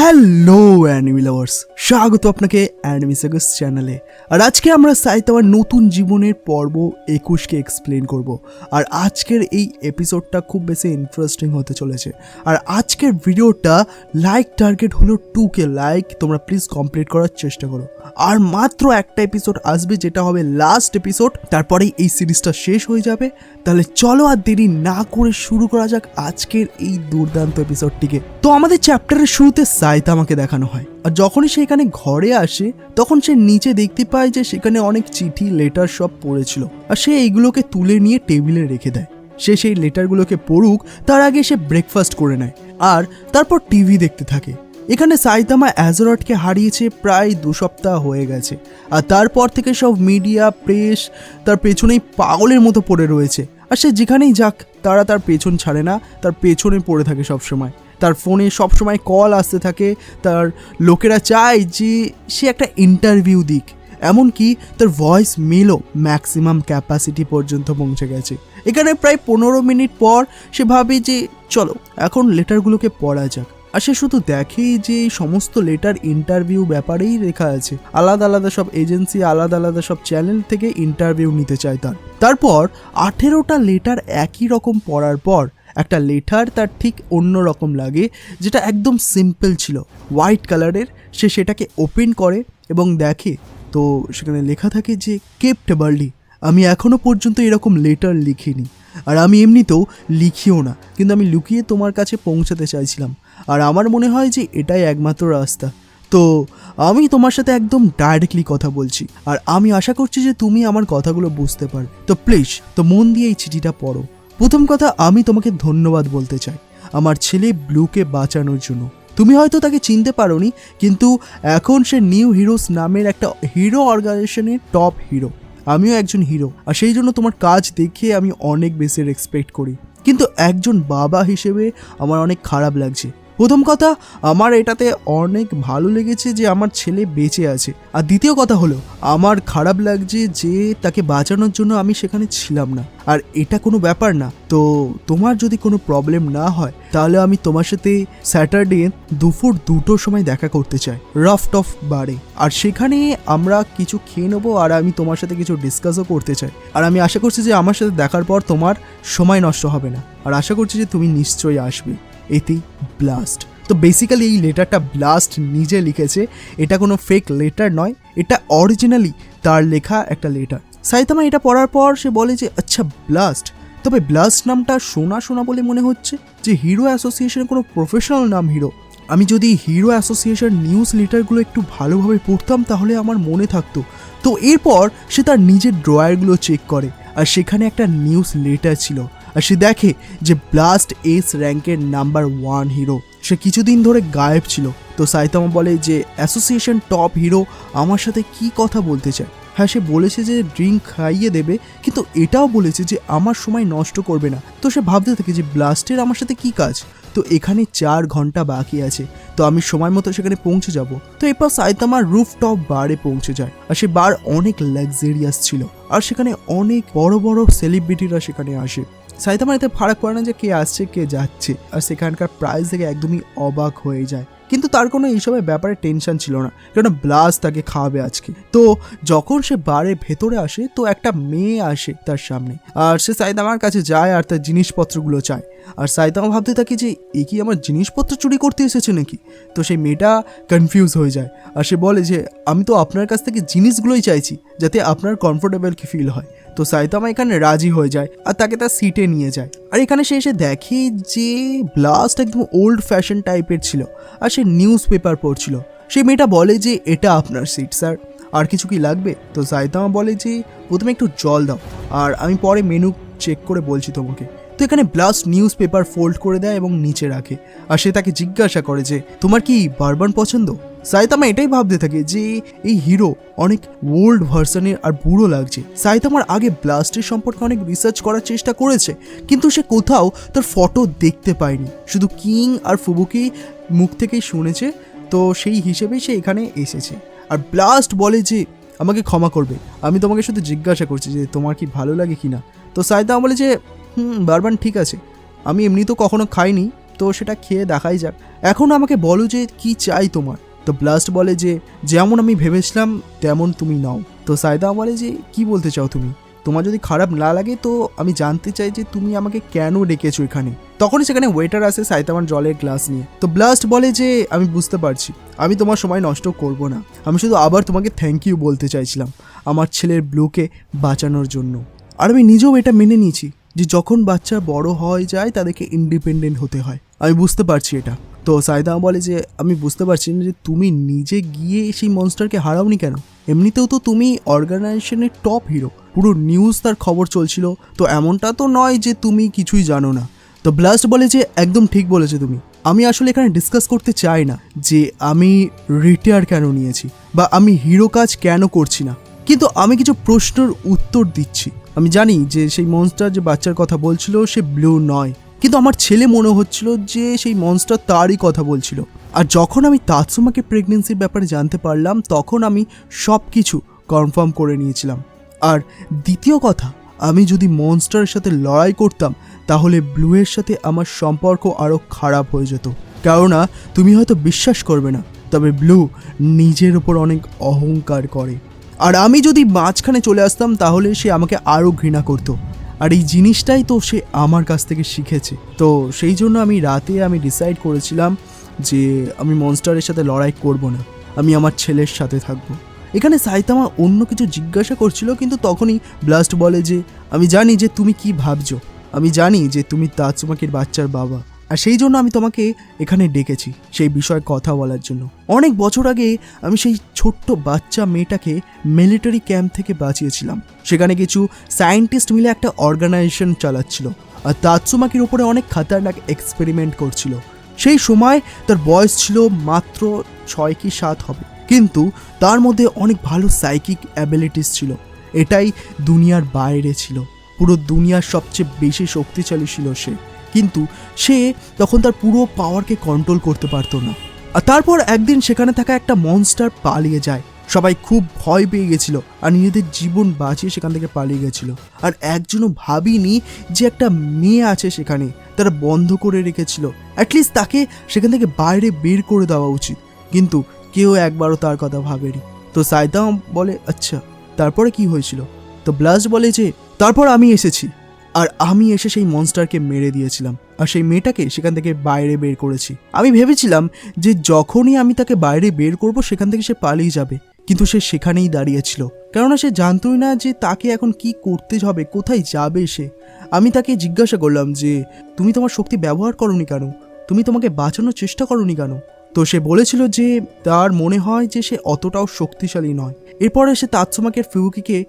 Hello enemy lovers স্বাগত আপনাকে enemy sagas চ্যানেলে আর আজকে আমরা সাইতামার নতুন জীবনের পর্ব একুশকে এক্সপ্লেন করব। আর আজকের এই এপিসোডটা খুব বেশি ইন্টারেস্টিং হতে চলেছে। আর আজকের ভিডিওটা লাইক টার্গেট হলো টু কে লাইক তোমরা প্লিজ কমপ্লিট করার চেষ্টা করো। আর মাত্র একটা এপিসোড আসবে, যেটা হবে লাস্ট এপিসোড তারপরেই এই সিরিজটা শেষ হয়ে যাবে। তাহলে চলো আর দেরি না করে শুরু করা যাক আজকের এই দুর্দান্ত এপিসোডটিকে তো আমাদের চ্যাপ্টারের শুরুতে সাইতামাকে দেখানো হয়। আর যখনই সে এখানে ঘরে আসে, তখন সে নিচে দেখতে পায় যে সেখানে অনেক চিঠি লেটার সব পড়েছিল। আর সে এইগুলোকে তুলে নিয়ে টেবিলে রেখে দেয়। সে সেই লেটারগুলোকে পড়ুক, তার আগে সে ব্রেকফাস্ট করে নেয়। আর তারপর টিভি দেখতে থাকে। এখানে সাইতামা অ্যাজরটকে হারিয়েছে প্রায় দু সপ্তাহ হয়ে গেছে। আর তারপর থেকে সব মিডিয়া প্রেস তার পেছনেই পাগলের মতো পড়ে রয়েছে। আর সে যেখানেই যাক, তারা তার পেছন ছাড়ে না, তার পেছনে পড়ে থাকে সব সময় তার ফোনে সব সময় কল আসতে থাকে। তার লোকেরা চায় যে সে একটা ইন্টারভিউ দিক। এমনকি তার ভয়েস মেলও ম্যাক্সিমাম ক্যাপাসিটি পর্যন্ত পৌঁছে গেছে। এখানে প্রায় পনেরো মিনিট পর সে ভাবে যে, চলো, এখন লেটারগুলোকে পড়া যাক। আর সে শুধু দেখেই যে সমস্ত লেটার ইন্টারভিউ ব্যাপারেই লেখা আছে। আলাদা আলাদা সব এজেন্সি আলাদা আলাদা সব চ্যানেল থেকে ইন্টারভিউ নিতে চায় তার। তারপর আঠেরোটা লেটার একই রকম পড়ার পর একটা লেটার তার ঠিক অন্য রকম লাগে, যেটা একদম সিম্পল ছিল। হোয়াইট কালারের সে সেটাকে ওপেন করে এবং দেখে। তো সেখানে লেখা থাকে যে কেপ্ট বার্লি আমি এখনও পর্যন্ত এরকম লেটার লিখিনি। আর আমি এমনিতেও লিখিও না, কিন্তু আমি লুকিয়ে তোমার কাছে পৌঁছাতে চাইছিলাম। আর আমার মনে হয় যে, এটাই একমাত্র রাস্তা। তো আমি তোমার সাথে একদম ডাইরেক্টলি কথা বলছি। আর আমি আশা করছি যে, তুমি আমার কথাগুলো বুঝতে পারবে। তো প্লিজ তো মন দিয়ে এই চিঠিটা পড়ো। প্রথম কথা, আমি তোমাকে ধন্যবাদ বলতে চাই। আমার ছেলে ব্লুকে বাঁচানোর জন্য। তুমি হয়তো তাকে চিনতে পারোনি, কিন্তু এখন সে নিউ হিরোস নামের একটা হিরো অর্গানাইজেশনের টপ হিরো। আমিও একজন হিরো, আর সেই জন্য তোমার কাজ দেখে আমি অনেক বেশি রেসপেক্ট করি। কিন্তু একজন বাবা হিসেবে আমার অনেক খারাপ লাগছে। প্রথম কথা, আমার এটাতে অনেক ভালো লেগেছে যে আমার ছেলে বেঁচে আছে। আর দ্বিতীয় কথা হলো, আমার খারাপ লাগছে যে তাকে বাঁচানোর জন্য আমি সেখানে ছিলাম না। আর এটা কোনো ব্যাপার না। তো তোমার যদি কোনো প্রবলেম না হয়, তাহলে আমি তোমার সাথে স্যাটারডে দুপুর দুটোর সময় দেখা করতে চাই। রফ টফ বারে। আর সেখানে আমরা কিছু খেয়ে নেব আর আমি তোমার সাথে কিছু ডিসকাসও করতে চাই। আর আমি আশা করছি যে আমার সাথে দেখার পর তোমার সময় নষ্ট হবে না। আর আশা করছি যে তুমি নিশ্চয়ই আসবে। এতেই ব্লাস্ট তো বেসিক্যালি এই লেটারটা ব্লাস্ট নিজে লিখেছে। এটা কোনো ফেক লেটার নয়, এটা অরিজিনালি তার লেখা একটা লেটার সাইতামা এটা পড়ার পর সে বলে যে আচ্ছা ব্লাস্ট তবে ব্লাস্ট নামটা শোনা শোনা বলে মনে হচ্ছে যে হিরো অ্যাসোসিয়েশনের কোনো প্রফেশনাল নাম হিরো আমি যদি হিরো অ্যাসোসিয়েশন নিউজ লেটারগুলো একটু ভালোভাবে পড়তাম তাহলে আমার মনে থাকতো। তো এরপর সে তার নিজের ড্রয়ারগুলো চেক করে, আর সেখানে একটা নিউজ লেটার ছিল। আর সে দেখে যে ব্লাস্ট এস র্যাঙ্কের নাম্বার ওয়ান হিরো সে কিছুদিন ধরে গায়েব ছিল। তো সাইতামা বলে যে অ্যাসোসিয়েশন টপ হিরো আমার সাথে কি কথা বলতে চায়? হ্যাঁ সে বলেছে যে ড্রিঙ্ক খাইয়ে দেবে। কিন্তু এটাও বলেছে যে, আমার সময় নষ্ট করবে না। তো সে ভাবতে থাকে যে ব্লাস্টের আমার সাথে কি কাজ? তো এখানে চার ঘণ্টা বাকি আছে। তো আমি সময় মতো সেখানে পৌঁছে যাব। তো এরপর সাইতামা রুফ টপ বারে পৌঁছে যায়। আর সে বার অনেক লাক্সারিয়াস ছিল। আর সেখানে অনেক বড় বড় সেলিব্রিটিরা সেখানে আসে। সাইতামার এতে ফারাক করে না যে কে আসছে, কে যাচ্ছে। আর সেখানকার প্রাইস থেকে একদমই অবাক হয়ে যায়। কিন্তু তার কোনো এইসবের ব্যাপারে টেনশন ছিল না, কেন ব্লাস তাকে খাওয়াবে আজকে। তো যখন সে বারে ভেতরে আসে, তো একটা মেয়ে আসে তার সামনে। আর সে সাইদামার কাছে যায় আর তার জিনিসপত্রগুলো চায়। আর সাইদামা ভাবতে থাকে যে, এ কি আমার জিনিসপত্র চুরি করতে এসেছে নাকি? তো সেই মেয়েটা কনফিউজ হয়ে যায়। আর সে বলে যে, আমি তো আপনার কাছ থেকে জিনিসগুলোই চাইছি, যাতে আপনার কমফোর্টেবল কি ফিল হয়। তো সাইতামা এখানে রাজি হয়ে যায় আর তাকে তার সিটে নিয়ে যায়। আর এখানে সে এসে দেখে যে ব্লাস্ট একদম ওল্ড ফ্যাশন টাইপের ছিল আর সে নিউজ পেপার পড়ছিল। সেই মেয়েটা বলে যে, এটা আপনার সিট স্যার আর কিছু কি লাগবে? তো সাইতামা বলে যে, প্রথমে একটু জল দাও আর আমি পরে মেনু চেক করে বলছি তোমাকে। তো এখানে ব্লাস্ট নিউজ পেপার ফোল্ড করে দেয় এবং নিচে রাখে। আর সে তাকে জিজ্ঞাসা করে যে, তোমার কি বারবান পছন্দ? সাইতামা এটাই ভাবতে থাকে যে এই হিরো অনেক ওল্ড ভার্সনের আর বুড়ো লাগছে। সাইতামার আগে ব্লাস্টের সম্পর্কে অনেক রিসার্চ করার চেষ্টা করেছে, কিন্তু সে কোথাও তার ফটো দেখতে পায়নি। শুধু কিং আর ফুবুকি মুখ থেকেই শুনেছে, তো সেই হিসেবেই সে এখানে এসেছে। আর ব্লাস্ট বলে যে, আমাকে ক্ষমা করবে। আমি তোমাকে শুধু জিজ্ঞাসা করছি যে, তোমার কি ভালো লাগে কি না তো সাইতামা বলে যে, হুম বারবান ঠিক আছে। আমি এমনি তো কখনো খাইনি, তো সেটা খেয়ে দেখাই যাক। এখন আমাকে বলো যে, কি চাই তোমার? তো ব্লাস্ট বলে যে, যেমন আমি ভেবেছিলাম, তেমন তুমি নাও। তো সাইদা বলে যে, কি বলতে চাও তুমি? তোমার যদি খারাপ না লাগে তো আমি জানতে চাই যে তুমি আমাকে কেন ডেকেছো এখানে? তখনই সেখানে ওয়েটার আসে সাইতামান জলের গ্লাস নিয়ে। তো ব্লাস্ট বলে যে, আমি বুঝতে পারছি। আমি তোমার সময় নষ্ট করব না। আমি শুধু আবার তোমাকে থ্যাংক ইউ বলতে চাইছিলাম, আমার ছেলের ব্লুকে বাঁচানোর জন্য। আর আমি নিজেও এটা মেনে নিয়েছি যে যখন বাচ্চা বড় হয়ে যায়, তাদেরকে ইন্ডিপেন্ডেন্ট হতে হয়। আমি বুঝতে পারছি এটা। তো সাইদা বলে যে, আমি বুঝতে পারছি না যে তুমি নিজে গিয়ে সেই মনস্টারকে হারাওনি কেন? এমনিতেও তো তুমি অর্গানাইজেশনের টপ হিরো পুরো নিউজ তার খবর চলছিল। তো এমনটা তো নয় যে তুমি কিছুই জানো না। তো ব্লাস্ট বলে যে, একদম ঠিক বলেছ তুমি। আমি আসলে এখানে ডিসকাস করতে চাই না যে আমি রিটায়ার কেন নিয়েছি বা আমি হিরো কাজ কেন করছি না। কিন্তু আমি কিছু প্রশ্নের উত্তর দিচ্ছি। আমি জানি যে সেই মনস্টার যে বাচ্চার কথা বলছিল, সে ব্লু নয়। কিন্তু আমার ছেলে মনে হচ্ছিল যে সেই মনস্টার তারই কথা বলছিল। আর যখন আমি তাৎসুমাকে প্রেগনেন্সির ব্যাপারে জানতে পারলাম, তখন আমি সব কিছু কনফার্ম করে নিয়েছিলাম। আর দ্বিতীয় কথা, আমি যদি মনস্টারের সাথে লড়াই করতাম, তাহলে ব্লুয়ের সাথে আমার সম্পর্ক আরও খারাপ হয়ে যেত। কেননা, তুমি হয়তো বিশ্বাস করবে না, তবে ব্লু নিজের ওপর অনেক অহংকার করে। আর আমি যদি মাঝখানে চলে আসতাম, তাহলে সে আমাকে আরও ঘৃণা করতো। আর এই জিনিসটাই তো সে আমার কাছ থেকে শিখেছে। তো সেই জন্য আমি রাতে আমি ডিসাইড করেছিলাম যে আমি মনস্টারের সাথে লড়াই করব না। আমি আমার ছেলের সাথে থাকব। এখানে সাইতামা অন্য কিছু জিজ্ঞাসা করছিল, কিন্তু তখনই ব্লাস্ট বলে যে, আমি জানি যে তুমি কি ভাবছ। আমি জানি যে তুমি তাজমাকের বাচ্চার বাবা। আর সেই জন্য আমি তোমাকে এখানে ডেকেছি সেই বিষয়ে কথা বলার জন্য। অনেক বছর আগে আমি সেই ছোট্ট বাচ্চা মেয়েটাকে মিলিটারি ক্যাম্প থেকে বাঁচিয়েছিলাম। সেখানে কিছু সায়েন্টিস্ট মিলে একটা অর্গানাইজেশন চালাচ্ছিল আর তাৎসুমাকির উপরে অনেক খাতারনাক এক্সপেরিমেন্ট করছিল। সেই সময় তার বয়স ছিল মাত্র ছয় কি সাত হবে। কিন্তু তার মধ্যে অনেক ভালো সাইকিক অ্যাবিলিটিস ছিল। এটাই দুনিয়ার বাইরে ছিল। পুরো দুনিয়ার সবচেয়ে বেশি শক্তিশালী ছিল সে। কিন্তু সে তখন তার পুরো পাওয়ারকে কন্ট্রোল করতে পারতো না। আর তারপর একদিন সেখানে থাকা একটা মনস্টার পালিয়ে যায়। সবাই খুব ভয় পেয়ে গেছিল আর নিজেদের জীবন বাঁচিয়ে সেখান থেকে পালিয়ে গেছিল। আর একজনও ভাবিনি যে একটা মেয়ে আছে সেখানে, তারা বন্ধ করে রেখেছিল। অ্যাটলিস্ট তাকে সেখান থেকে বাইরে বের করে দেওয়া উচিত। কিন্তু কেউ একবারও তার কথা ভাবেনি। তো সাইদাম বলে আচ্ছা তারপরে কি হয়েছিল? তো ব্লাস্ট বলে যে, তারপর আমি এসেছি। আর আমি এসে সেই মনস্টারকে মেরে দিয়েছিলাম। আর সেই মেয়েটাকে সেখান থেকে বাইরে বের করেছি। আমি ভেবেছিলাম যে যখনই আমি তাকে বাইরে বের করব, সেখান থেকে সে পালিয়ে যাবে। কিন্তু সে সেখানেই দাঁড়িয়েছিল কেননা সে জানতোই না যে তাকে এখন কি করতে হবে, কোথায় যাবে সে। আমি তাকে জিজ্ঞাসা করলাম যে, তুমি তোমার শক্তি ব্যবহার করনি কেন? তুমি তোমাকে বাঁচানোর চেষ্টা করনি কেন? তো সে বলেছিল যে তার মনে হয় যে সে অতটাও শক্তিশালী নয়। এরপরে সে তাৎসুমাকের ফিউকিকে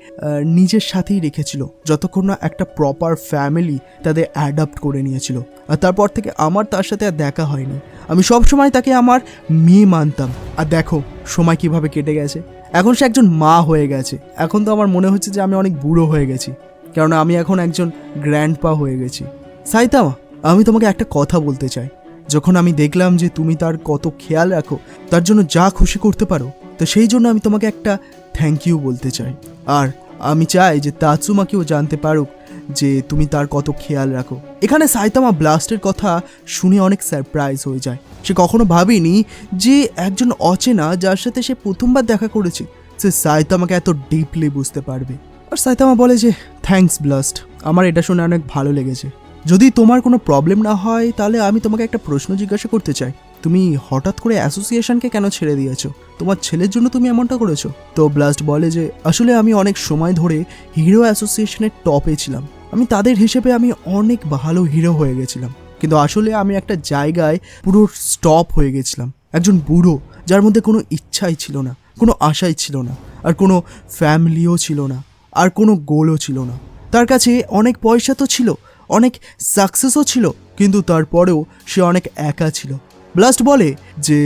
নিজের সাথেই রেখেছিল, যতক্ষণ না একটা প্রপার ফ্যামিলি তাদের অ্যাডাপ্ট করে নিয়েছিল। আর তারপর থেকে আমার তার সাথে আর দেখা হয়নি। আমি সব সময় তাকে আমার মেয়ে মানতাম। আর দেখো, সময় কীভাবে কেটে গেছে। এখন সে একজন মা হয়ে গেছে। এখন তো আমার মনে হচ্ছে যে আমি অনেক বুড়ো হয়ে গেছি। কেননা আমি এখন একজন গ্র্যান্ড হয়ে গেছি। সাইতামা, আমি তোমাকে একটা কথা বলতে চাই। যখন আমি দেখলাম যে তুমি তার কত খেয়াল রাখো, তার জন্য যা খুশি করতে পারো, তো সেই জন্য আমি তোমাকে একটা থ্যাংক ইউ বলতে চাই। আর আমি চাই যে তাৎসুমাকেও জানতে পারুক যে তুমি তার কত খেয়াল রাখো। এখানে সাইতামা ব্লাস্টের কথা শুনে অনেক সারপ্রাইজ হয়ে যায়। সে কখনো ভাবেনি যে একজন অচেনা যার সাথে সে প্রথমবার দেখা করেছে, সে সাইতামাকে এত ডিপলি বুঝতে পারবে। আর সাইতামা বলে যে থ্যাঙ্কস ব্লাস্ট আমার এটা শুনে অনেক ভালো লেগেছে। যদি তোমার কোনো প্রবলেম না হয়, তাহলে আমি তোমাকে একটা প্রশ্ন জিজ্ঞাসা করতে চাই। তুমি হঠাৎ করে অ্যাসোসিয়েশনকে কেন ছেড়ে দিয়েছ? তোমার ছেলের জন্য তুমি এমনটা করেছ? তো ব্লাস্ট বলে যে, আসলে আমি অনেক সময় ধরে হিরো অ্যাসোসিয়েশনের টপে ছিলাম। আমি তাদের হিসেবে আমি অনেক ভালো হিরো হয়ে গেছিলাম। কিন্তু আসলে আমি একটা জায়গায় পুরো স্টপ হয়ে গেছিলাম। একজন বুড়ো, যার মধ্যে কোনো ইচ্ছাই ছিল না, কোনো আশাই ছিল না, আর কোনো ফ্যামিলিও ছিল না, আর কোনো গোলও ছিল না। তার কাছে অনেক পয়সা তো ছিল অনেক সাকসেসও ছিল, কিন্তু তারপরেও সে অনেক একা ছিল। ব্লাস্ট বলে যে,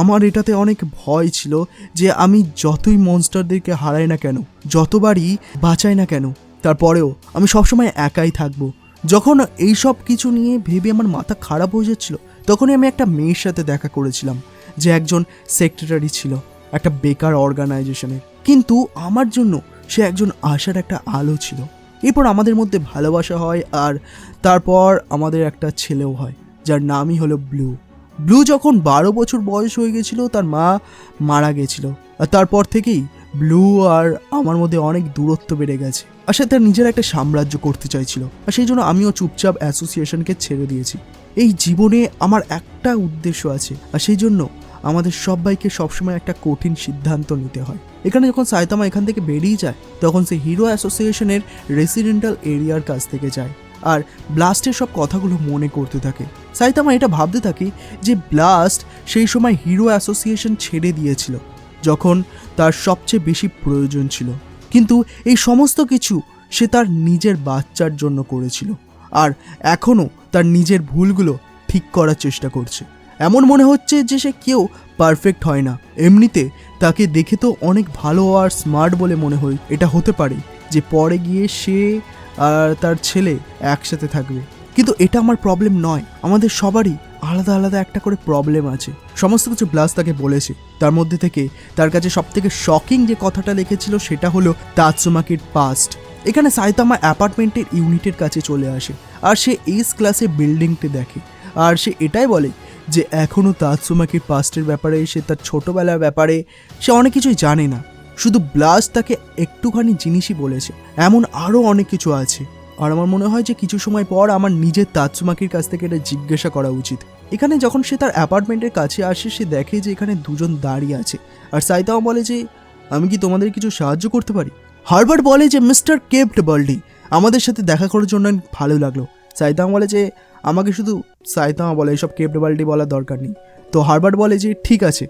আমার এটাতে অনেক ভয় ছিল যে আমি যতই মনস্টারদেরকে হারাই না কেন, যতবারই বাঁচাই না কেন, তারপরেও আমি সবসময় একাই থাকব। যখন এই সব কিছু নিয়ে ভেবে আমার মাথা খারাপ হয়ে যাচ্ছিল, তখনই আমি একটা মেয়ের সাথে দেখা করেছিলাম, যে একজন সেক্রেটারি ছিল, একটা বেকার অর্গানাইজেশনের কিন্তু আমার জন্য সে একজন আশার একটা আলো ছিল। এরপর আমাদের মধ্যে ভালোবাসা হয় আর তারপর আমাদের একটা ছেলেও হয়, যার নামই হলো ব্লু। ব্লু যখন বারো বছর বয়স হয়ে গেছিল, তার মা মারা গেছিল। আর তারপর থেকেই ব্লু আর আমার মধ্যে অনেক দূরত্ব বেড়ে গেছে। আর সে তার নিজের একটা সাম্রাজ্য করতে চাইছিল। আর সেই জন্য আমিও চুপচাপ অ্যাসোসিয়েশনকে ছেড়ে দিয়েছি। এই জীবনে আমার একটা উদ্দেশ্য আছে, আর সেই জন্য আমাদের সবাইকে সবসময় একটা কঠিন সিদ্ধান্ত নিতে হয়। এখানে যখন সাইতামা এখান থেকে বেরিয়ে যায়, তখন সে হিরো অ্যাসোসিয়েশনের রেসিডেন্টাল এরিয়ার কাছ থেকে যায় আর ব্লাস্টের সব কথাগুলো মনে করতে থাকে। সাইতামা এটা ভাবতে থাকে যে ব্লাস্ট সেই সময় হিরো অ্যাসোসিয়েশন ছেড়ে দিয়েছিল, যখন তার সবচেয়ে বেশি প্রয়োজন ছিল। কিন্তু এই সমস্ত কিছু সে তার নিজের বাচ্চার জন্য করেছিল আর এখনও তার নিজের ভুলগুলো ঠিক করার চেষ্টা করছে। এমন মনে হচ্ছে যে সে কেউ পারফেক্ট হয় না। এমনিতে তাকে দেখে তো অনেক ভালো আর স্মার্ট বলে মনে হয়। এটা হতে পারে যে পরে গিয়ে সে আর তার ছেলে একসাথে থাকবে। কিন্তু এটা আমার প্রবলেম নয়। আমাদের সবারই আলাদা আলাদা একটা করে প্রবলেম আছে। সমস্ত কিছু ব্লাস তাকে বলেছে। তার মধ্যে থেকে তার কাছে সব থেকে শকিং যে কথাটা লিখেছিল সেটা হলো তাৎসুমাকির পাস্ট এখানে সাইতামা অ্যাপার্টমেন্টের ইউনিটের কাছে চলে আসে। আর সে এইস ক্লাসে বিল্ডিংটি দেখে। আর সে এটাই বলে যে এখনও তাৎসুমাকির পাস্টের ব্যাপারে, সে তার ছোটোবেলার ব্যাপারে, সে অনেক কিছুই জানে না। শুধু ব্লাস তাকে একটুখানি জিনিসই বলেছে, এমন আরও অনেক কিছু আছে। আর আমার মনে হয় যে কিছু সময় পর আমার নিজের তাৎসুমাকির কাছ থেকে এটা জিজ্ঞাসা করা উচিত। এখানে যখন সে তার অ্যাপার্টমেন্টের কাছে আসে, সে দেখে যে এখানে দুজন দাঁড়িয়ে আছে। আর সাইতাও বলে যে, আমি কি তোমাদের কিছু সাহায্য করতে পারি? হার্বার্ট বলে যে, মিস্টার কেপড বার্লি আমাদের সাথে দেখা করার জন্য ভালো লাগল। সাইতামা বলে যে আমাকে শুধু সাইতামা বলে, এসব কেপড বার্লি বলার দরকার নেই। তো হার্বার্ট বলে যে, ঠিক আছে,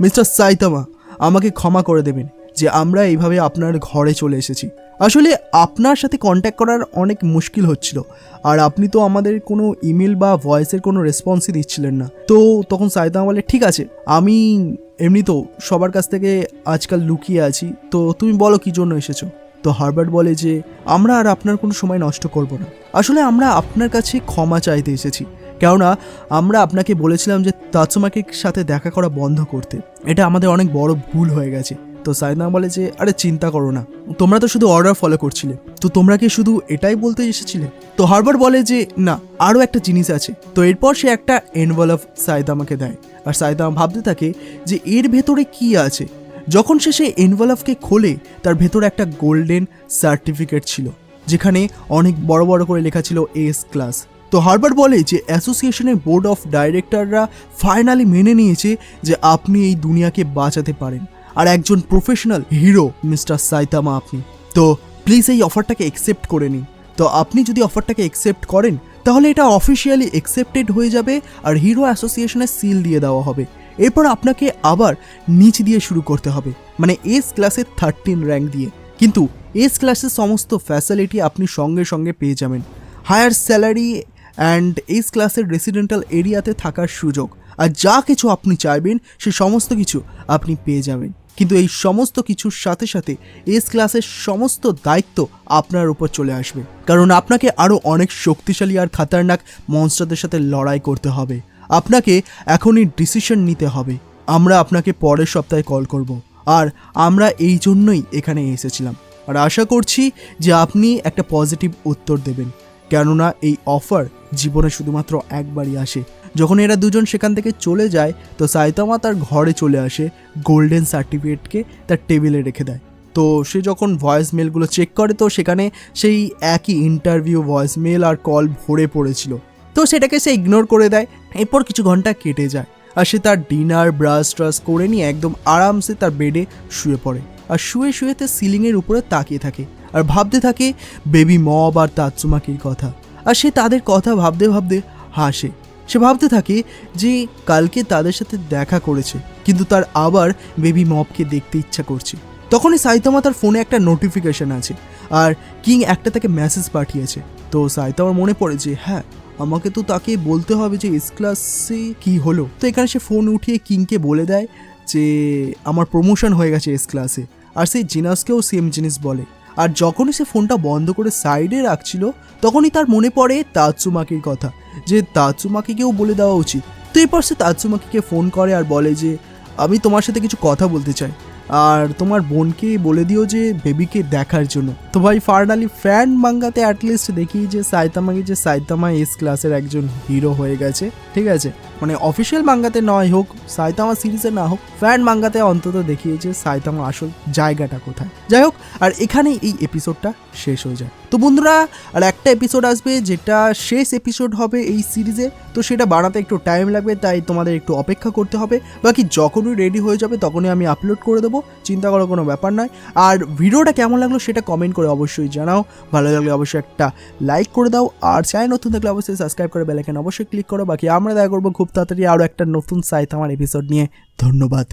মিস্টার সাইতামা, আমাকে ক্ষমা করে দেবেন যে আমরা এইভাবে আপনার ঘরে চলে এসেছি। আসলে আপনার সাথে কন্ট্যাক্ট করার অনেক মুশকিল হচ্ছিল, আর আপনি তো আমাদের কোনো ইমেল বা ভয়েসের কোনো রেসপন্সই দিচ্ছিলেন না। তো তখন সাইতামা বলে, ঠিক আছে, আমি এমনি তো সবার কাছ থেকে আজকাল লুকিয়ে আছি। তো তুমি বলো কী জন্য এসেছ? তো হার্বার্ট বলে যে, আমরা আর আপনার কোনো সময় নষ্ট করব না। আসলে আমরা আপনার কাছে ক্ষমা চাইতে এসেছি। কেননা, আমরা আপনাকে বলেছিলাম যে, তাৎসুমাকে সাথে দেখা করা বন্ধ করতে। এটা আমাদের অনেক বড় ভুল হয়ে গেছে। তো সাইনা বলে যে, আরে, চিন্তা করো না। তোমরা তো শুধু অর্ডার ফলো করছিলে। তো তোমরা কি শুধু এটাই বলতে এসেছিলে? তো হার্বার বলে যে, না, আরও একটা জিনিস আছে। তো এরপর সে একটা এনভলভ সাইদামাকে দেয়। আর সাইদামা ভাবতে থাকে যে, এর ভেতরে কি আছে? যখন সে সেই এনভলভকে খোলে, তার ভেতরে একটা গোল্ডেন সার্টিফিকেট ছিল, যেখানে অনেক বড় বড় করে লেখা ছিল এস ক্লাস তো হার্বার্ট বলে যে অ্যাসোসিয়েশনের বোর্ড অফ ডাইরেক্টররা ফাইনালি মেনে নিয়েছে যে আপনি এই দুনিয়াকে বাঁচাতে পারেন। আর একজন প্রফেশনাল হিরো, মিস্টার সাইতামা আপনি। তো প্লিজ এই অফারটাকে অ্যাকসেপ্ট করে নিন। তো আপনি যদি অফারটাকে অ্যাকসেপ্ট করেন, তাহলে এটা অফিসিয়ালি একসেপ্টেড হয়ে যাবে আর হিরো অ্যাসোসিয়েশনের সিল দিয়ে দেওয়া হবে। এরপর আপনাকে আবার নিচ দিয়ে শুরু করতে হবে। মানে এস ক্লাসের থার্টিন র্যাঙ্ক দিয়ে। কিন্তু এস ক্লাসের সমস্ত ফ্যাসিলিটি আপনি সঙ্গে সঙ্গে পেয়ে যাবেন। হায়ার স্যালারি অ্যান্ড এস ক্লাসের রেসিডেন্টাল এরিয়াতে থাকার সুযোগ। আর যা কিছু আপনি চাইবেন, সে সমস্ত কিছু আপনি পেয়ে যাবেন। কিন্তু এই সমস্ত কিছুর সাথে সাথে এস ক্লাসের সমস্ত দায়িত্ব আপনার উপর চলে আসবে। কারণ আপনাকে আরও অনেক শক্তিশালী আর খাতারনাক মনস্টারদের সাথে লড়াই করতে হবে। আপনাকে এখনই ডিসিশন নিতে হবে। আমরা আপনাকে পরের সপ্তাহে কল করব। আর আমরা এই জন্যই এখানে এসেছিলাম। আর আশা করছি যে আপনি একটা পজিটিভ উত্তর দেবেন। কেননা এই অফার জীবনে শুধুমাত্র একবারই আসে। যখন এরা দুজন সেখান থেকে চলে যায়, তো সাইতামা তার ঘরে চলে আসে গোল্ডেন সার্টিফিকেটকে তার টেবিলে রেখে দেয়। তো সে যখন ভয়েস মেলগুলো চেক করে, তো সেখানে সেই একই ইন্টারভিউ ভয়েস মেল আর কল ভরে পড়েছিল। তো সেটাকে সে ইগনোর করে দেয়। এরপর কিছু ঘণ্টা কেটে যায় আর সে তার ডিনার ব্রাশ ট্রাশ করে নিয়ে একদম আরামসে তার বেডে শুয়ে পড়ে। আর শুয়ে শুয়ে তার সিলিংয়ের উপরে তাকিয়ে থাকে আর ভাবতে থাকে বেবি মব আর তাৎসুমাকির কথা। আর সে তাদের কথা ভাবতে ভাবতে হাসে। সে ভাবতে থাকে যে কালকে তাদের সাথে দেখা করেছে, কিন্তু তার আবার বেবি মবকে দেখতে ইচ্ছা করছে। তখনই সাইতামা তার ফোনে একটা নোটিফিকেশন আছে আর কিং একটা তাকে মেসেজ পাঠিয়েছে। তো সাইতা আমার মনে পড়ে যে হ্যাঁ আমাকে তো তাকে বলতে হবে যে এস ক্লাসে কি হলো। তো এখানে সে ফোন উঠিয়ে কিংকে বলে দেয় যে, আমার প্রমোশন হয়ে গেছে এস ক্লাসে আর সেই জিনাসকেও সেম জিনিস বলে। আর যখনই সে ফোনটা বন্ধ করে সাইডে রাখছিল, তখনই তার মনে পড়ে তাৎসুমাকির কথা, যে তাৎসুমাকিকেও বলে দেওয়া উচিত। তো এরপর সে তাৎসুমাকিকে ফোন করে আর বলে যে, আমি তোমার সাথে কিছু কথা বলতে চাই। আর তোমার বোনকে বলে দিও যে বেবিকে দেখার জন্য। তো ভাই ফার্নালি ফ্যান মাঙ্গাতে অ্যাটলিস্ট দেখি যে সাইতামাকে, যে সাইতামা এস ক্লাসের একজন হিরো হয়ে গেছে, ঠিক আছে? মানে অফিসিয়াল মাঙ্গাতে নয় হোক, সাইতামা সিরিজে না হোক ফ্যান মাঙ্গাতে অন্তত দেখিয়েছে সাইতামা আসল জায়গাটা কোথায়। যাই হোক, আর এখানেই এই এপিসোডটা শেষ হয়ে যায়। তো বন্ধুরা, আর একটা এপিসোড আসবে যেটা শেষ এপিসোড হবে এই সিরিজে তো সেটা বানাতে একটু টাইম লাগবে, তাই তোমাদের একটু অপেক্ষা করতে হবে। বাকি যখনই রেডি হয়ে যাবে তখনই আমি আপলোড করে দেবো, চিন্তা করার কোনো ব্যাপার নয়। আর ভিডিওটা কেমন লাগল সেটা কমেন্ট করে অবশ্যই জানাও। ভালো লাগলে অবশ্যই একটা লাইক করে দাও। আর চ্যানেল নতুন থাকলে অবশ্যই সাবস্ক্রাইব করে বেলাইকেন অবশ্যই ক্লিক করো। বাকি আমরা দেখা করব খুব তাড়াতাড়ি আরও একটা নতুন সাইত আমার এপিসোড নিয়ে। ধন্যবাদ।